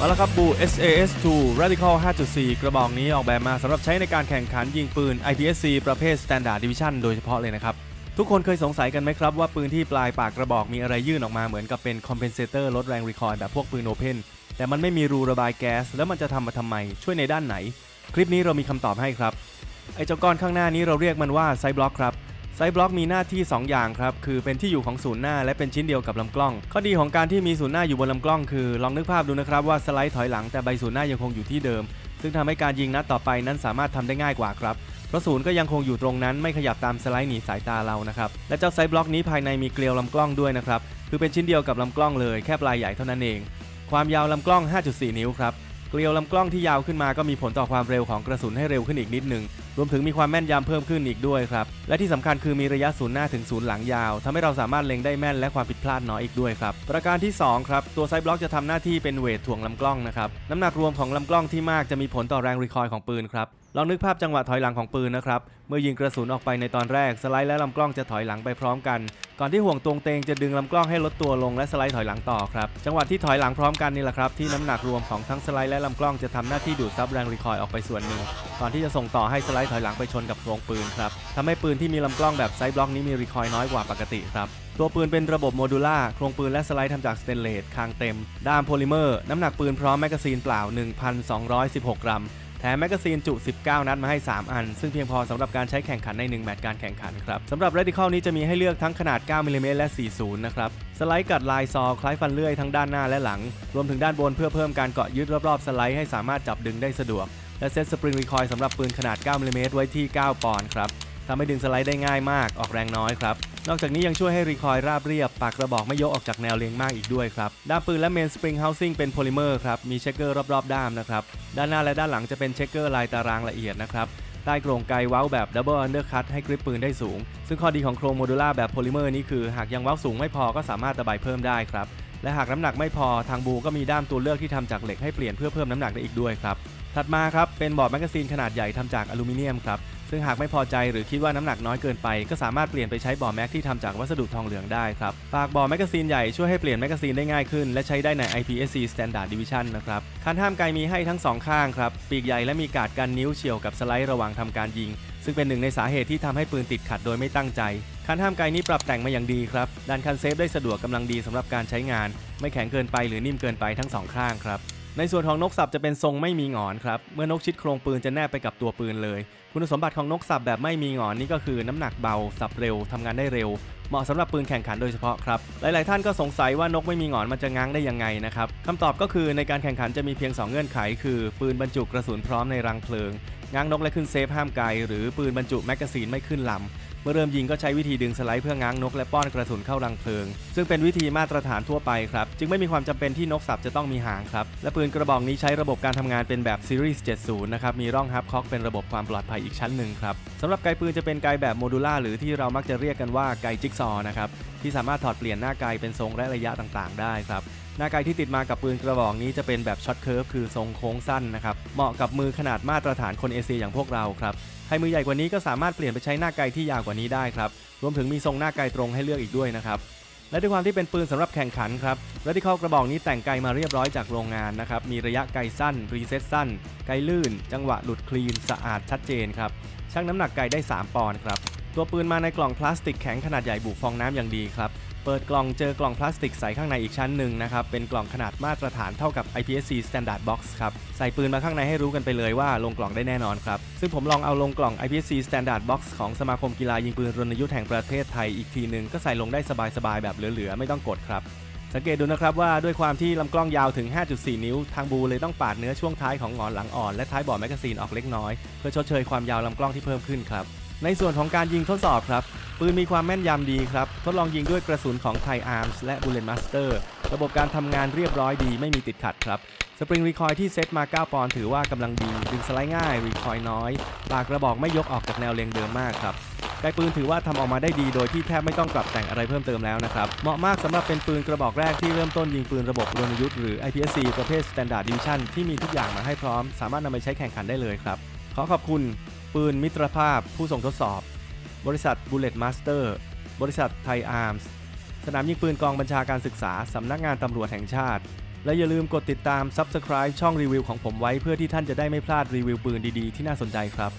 มาแล้วครับบู SAS2 Radical 5.4 กระบอกนี้ออกแบบมาสำหรับใช้ในการแข่งขันยิงปืน IPSC ประเภท Standard Division โดยเฉพาะเลยนะครับ ทุกคนเคยสงสัยกันไหมครับว่าปืนที่ปลายปากกระบอกมีอะไรยื่นออกมาเหมือนกับเป็น compensator ลดแรงรีคอยแบบพวกปืนโอเพนแต่มันไม่มีรูระบายแก๊สแล้วมันจะทำมาทำไม ช่วยในด้านไหน คลิปนี้เรามีคำตอบให้ครับไอเจ้าก้อนข้างหน้านี้เราเรียกมันว่าไซบล็อกครับ ไซบล็อกมีหน้าที่ 2 อย่างครับ คือเป็นที่อยู่ของศูนย์หน้าและเป็นชิ้นเดียวกับลำกล้อง ข้อดีของการที่มีศูนย์หน้าอยู่บนลำกล้องคือ ลองนึกภาพดูนะครับว่าสไลด์ถอยหลังแต่ใบศูนย์หน้ายังคงอยู่ที่เดิม ซึ่งทำให้การยิงนัดต่อไปนั้นสามารถทำได้ง่ายกว่าครับเพราะศูนย์ก็ยังคงอยู่ตรงนั้นไม่ขยับตามสไลด์หนีสายตาเรานะครับและเจ้าไซบล็อกนี้ภายในมีเกลียวลำกล้องด้วยนะครับคือเป็นชิ้นเดียวกับลำกล้องเลยแค่ปลายใหญ่เท่านั้นเอง ความยาวลำกล้อง 5.4 นิ้วครับ เกลียวลำกล้องที่ยาวขึ้นมาก็มีผลต่อความเร็วของกระสุนให้เร็วขึ้นอีกนิดหนึ่งรวมถึงมีความแม่นยำเพิ่มขึ้นอีกด้วยครับ และที่สำคัญคือมีระยะศูนย์หน้าถึงศูนย์หลังยาวทำให้เราสามารถเล็งได้แม่นและความผิดพลาดน้อยอีกด้วยครับ ประการที่ 2 ครับ ตัวไซบล็อกจะทำหน้าที่เป็นเวทถ่วงลำกล้องนะครับ น้ำหนักรวมของลำกล้องที่มากจะมีผลต่อแรงรีคอยล์ของปืนครับลองนึกภาพจังหวะถอยหลังของปืนนะครับ เมื่อยิงกระสุนออกไปในตอนแรก สไลด์และลำกล้องจะถอยหลังไปพร้อมกัน ก่อนที่ห่วงตรงเตงจะดึงลำกล้องให้ลดตัวลงและสไลด์ถอยหลังต่อครับจังหวะที่ถอยหลังพร้อมกันนี่แหละครับที่น้ำหนักรวมของทั้งสไลด์และลำกล้องจะทำหน้าที่ดูดซับแรงรีคอยล์ออกไปส่วนหนึ่งก่อนที่จะส่งต่อให้สไลด์ถอยหลังไปชนกับโครงปืนครับทำให้ปืนที่มีลำกล้องแบบไซส์บล็อกนี้มีรีคอยล์น้อยกว่าปกติครับตัวปืนเป็นระบบโมดูล่า โครงปืนและสไลด์ทำจากสเตนเลสคางเต็ม ด้ามโพลิเมอร์ น้ำหนักปืนพร้อมแมกกาซีนเปล่า 1,216 กรัม แถมแมกกาซีนจุ 19 นัดมาให้ 3 อัน ซึ่งเพียงพอสำหรับการใช้แข่งขันใน 1 แมตช์การแข่งขันครับสำหรับ Radical นี้จะมีให้เลือกทั้งขนาด 9มิลลิเมตรและ 40 นะครับ สไลด์กัดลายซอคล้ายฟันเลื่อยทั้งด้านหน้าและหลัง รวมถึงด้านบนเพื่อเพิ่มการเกาะยึดรอบๆสไลด์ให้สามารถจับดึงได้สะดวก และเซตสปริงรีคอยล์สำหรับปืนขนาด 9มิลลิเมตรไว้ที่ 9 ปอนด์ครับ ทำให้ดึงสไลด์ได้ง่ายมากออกแรงน้อยครับ นอกจากนี้ยังช่วยให้รีคอยล์ราบเรียบ ปากกระบอกไม่ยกออกจากแนวเลียงมากอีกด้วยครับ ด้ามปืนและเมนสปริงเฮาซิ่งเป็นโพลิเมอร์ครับ มีเช็คเกอร์รอบๆ ด้ามนะครับ ด้านหน้าและด้านหลังจะเป็นเช็คเกอร์ลายตารางละเอียดนะครับ ใต้โครงไกเว้าแบบดับเบิลอันเดอร์คัตให้กริปปืนได้สูง ซึ่งข้อดีของโครงโมดูล่าแบบโพลิเมอร์นี้คือหากยังเว้าสูงไม่พอก็สามารถตะไบเพิ่มได้ครับและหากน้ำหนักไม่พอทางบูก็มีด้ามตัวเลือกที่ทำจากเหล็กให้เปลี่ยนเพื่อเพิ่มน้ำหนักได้อีกด้วยครับ ถัดมาครับเป็นบอร์ดแมกกาซีนขนาดใหญ่ทำจากอลูมิเนียมครับซึ่งหากไม่พอใจหรือคิดว่าน้ำหนักน้อยเกินไป ก็สามารถเปลี่ยนไปใช้บอร์ดแม็กที่ทำจากวัสดุทองเหลืองได้ครับปากบอร์ดแมกกาซีนใหญ่ช่วยให้เปลี่ยนแมกกาซีนได้ง่ายขึ้น และใช้ได้ใน IPSC Standard Division นะครับคันห้ามไกลมีให้ทั้งสองข้างครับ ปีกใหญ่และมีการ์ดกันนิ้วเฉียวกับสไลด์ระหว่างทำการยิง ซึ่งเป็นหนึ่งในสาเหตุที่ทำให้ปืนติดขัดโดยไม่ตั้งใจคันห้ามไกลนี้ปรับแต่งมาอย่างดีครับดันคันเซฟได้สะดวกกำลังดีสำหรับการใช้งาน ไม่แข็งเกินไปหรือนิ่มเกินไปทั้งสองข้างครับ ในส่วนของนกสับจะเป็นทรงไม่มีหงอนครับ เมื่อนกชิดโครงปืนจะแนบไปกับตัวปืนเลย คุณสมบัติของนกสับแบบไม่มีหงอนนี่ก็คือน้ำหนักเบา สับเร็วทำงานได้เร็ว เหมาะสำหรับปืนแข่งขันโดยเฉพาะครับ หลาย ๆ ท่านก็สงสัยว่านกไม่มีหงอนมันจะง้างได้ยังไงนะครับคำตอบก็คือในการแข่งขันจะมีเพียง 2 เงื่อนไข คือ ปืนบรรจุกระสุนพร้อมในรังเพลิง ง้างนกและขึ้นเซฟห้ามไกลหรือปืนบรรจุแมกกาซีนไม่ขึ้นลำ เมื่อเริ่มยิงก็ใช้วิธีดึงสไลด์เพื่อง้างนกและป้อนกระสุนเข้ารังเพลิง ซึ่งเป็นวิธีมาตรฐานทั่วไปครับ จึงไม่มีความจำเป็นที่นกสับจะต้องมีหางครับ และปืนกระบอกนี้ใช้ระบบการทำงานเป็นแบบ Series 70 นะครับ มีร่องฮับคอกเป็นระบบความปลอดภัยอีกชั้นหนึ่งครับสำหรับไกปืนจะเป็นไกแบบโมดูล่าหรือที่เรามักจะเรียกกันว่าไกจิ๊กซอว์นะครับที่สามารถถอดเปลี่ยนหน้าไกเป็นทรงและระยะต่างๆ ได้ครับ หน้าไกที่ติดมากับปืนกระบอกนี้จะเป็นแบบช็อตเคิร์ฟคือทรงโค้งสั้นนะครับ เหมาะกับมือขนาดมาตรฐานคนเอเชียอย่างพวกเราครับ ให้มือใหญ่กว่านี้ก็สามารถเปลี่ยนไปใช้หน้าไกที่ยาวกว่านี้ได้ครับ รวมถึงมีทรงหน้าไกตรงให้เลือกอีกด้วยนะครับ และด้วยความที่เป็นปืนสำหรับแข่งขันครับ Radical กระบอกนี้แต่งไกมาเรียบร้อยจากโรงงานนะครับ มีระยะไกสั้น รีเซ็ตสั้น ไกลื่น จังหวะหลุดคลีน สะอาดชัดเจนครับ ชั่งน้ำหนักไกได้ 3 ปอนด์ครับ ตัวปืนมาในกล่องพลาสติกแข็งขนาดใหญ่บุฟองน้ำอย่างดีครับ เปิดกล่องเจอกล่องพลาสติกใสข้างในอีกชั้นหนึ่งนะครับ เป็นกล่องขนาดมาตรฐานเท่ากับ IPSC Standard Box ครับ ใส่ปืนมาข้างในให้รู้กันไปเลยว่าลงกล่องได้แน่นอนครับ ซึ่งผมลองเอาลงกล่อง IPSC Standard Box ของสมาคมกีฬายิงปืนรณยุทธ์แห่งประเทศไทยอีกทีหนึ่งก็ใส่ลงได้สบายๆแบบเหลือๆไม่ต้องกดครับสังเกตดูนะครับว่าด้วยความที่ลำกล้องยาวถึง 5.4 นิ้ว ทางบูเลยต้องปาดเนื้อช่วงท้ายของงอนหลังอ่อนและท้ายบอร์ดแมกกาซีนออกเล็กน้อย เพื่อชดเชยความยาวลำกล้องที่เพิ่มขึ้นครับ ในส่วนของการยิงทดสอบครับ ปืนมีความแม่นยำดีครับ ทดลองยิงด้วยกระสุนของไทอาร์มส์และ Bullet Master ระบบการทำงานเรียบร้อยดีไม่มีติดขัดครับ สปริงรีคอยที่เซตมา 9 ปอนด์ถือว่ากำลังดี ดึงสไลด์ง่าย รีคอยน้อย ปากกระบอกไม่ยกออกจากแนวเล็งเดิมมากครับไกปืนถือว่าทำออกมาได้ดีโดยที่แทบไม่ต้องปรับแต่งอะไรเพิ่มเติมแล้วนะครับ เหมาะมากสำหรับเป็นปืนกระบอกแรกที่เริ่มต้นยิงปืนระบบรณยุทธ์หรือ IPSC ประเภท Standard Division ที่มีทุกอย่างมาให้พร้อม สามารถนำไปใช้แข่งขันได้เลยครับ ขอขอบคุณ ปืนมิตรภาพ ผู้ส่งทดสอบ บริษัท Bullet Master บริษัทไทยอาร์มส์สนามยิงปืนกองบัญชาการศึกษา สำนักงานตำรวจแห่งชาติ และอย่าลืมกดติดตาม Subscribe ช่องรีวิวของผมไว้เพื่อที่ท่านจะได้ไม่พลาดรีวิวปืนดีๆ ที่น่าสนใจครับ